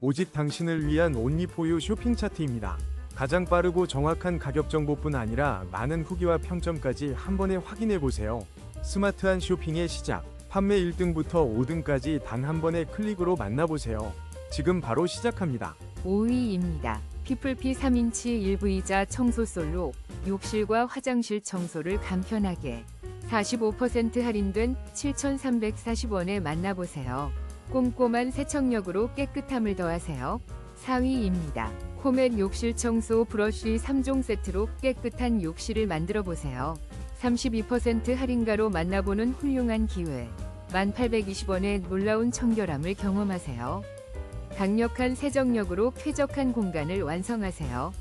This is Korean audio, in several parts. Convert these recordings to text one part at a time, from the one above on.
오직 당신을 위한 온리포유 쇼핑 차트입니다. 가장 빠르고 정확한 가격 정보뿐 아니라 많은 후기와 평점까지 한 번에 확인해 보세요. 스마트한 쇼핑의 시작. 판매 1등부터 5등까지 단 한 번의 클릭으로 만나보세요. 지금 바로 시작합니다. 5위입니다. 피플피 3인치 1V자 청소 솔로 욕실과 화장실 청소를 간편하게 45% 할인된 7,340원에 만나보세요. 꼼꼼한 세척력으로 깨끗함을 더하세요. 4위입니다. 코멧 욕실 청소 브러쉬 3종 세트로 깨끗한 욕실을 만들어 보세요. 32% 할인가로 만나보는 훌륭한 기회. 1,820원의 놀라운 청결함을 경험하세요. 강력한 세정력으로 쾌적한 공간을 완성하세요.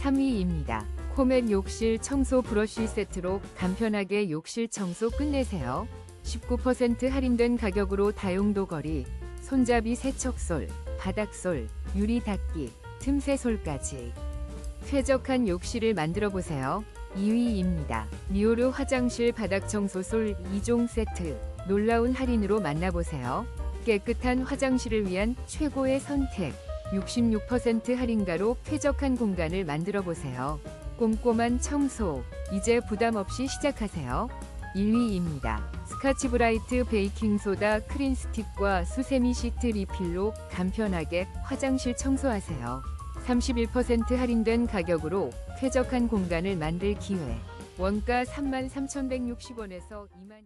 3위입니다. 코멧 욕실 청소 브러쉬 세트로 간편하게 욕실 청소 끝내세요. 19% 할인된 가격으로 다용도 거리, 손잡이 세척솔, 바닥솔, 유리 닦기, 틈새솔까지 쾌적한 욕실을 만들어 보세요. 2위입니다. 미오르 화장실 바닥 청소솔 2종 세트 놀라운 할인으로 만나보세요. 깨끗한 화장실을 위한 최고의 선택. 66% 할인가로 쾌적한 공간을 만들어 보세요. 꼼꼼한 청소. 이제 부담 없이 시작하세요. 1위입니다. 스카치 브라이트 베이킹 소다 크린 스틱과 수세미 시트 리필로 간편하게 화장실 청소하세요. 31% 할인된 가격으로 쾌적한 공간을 만들 기회. 원가 33,160원에서 2만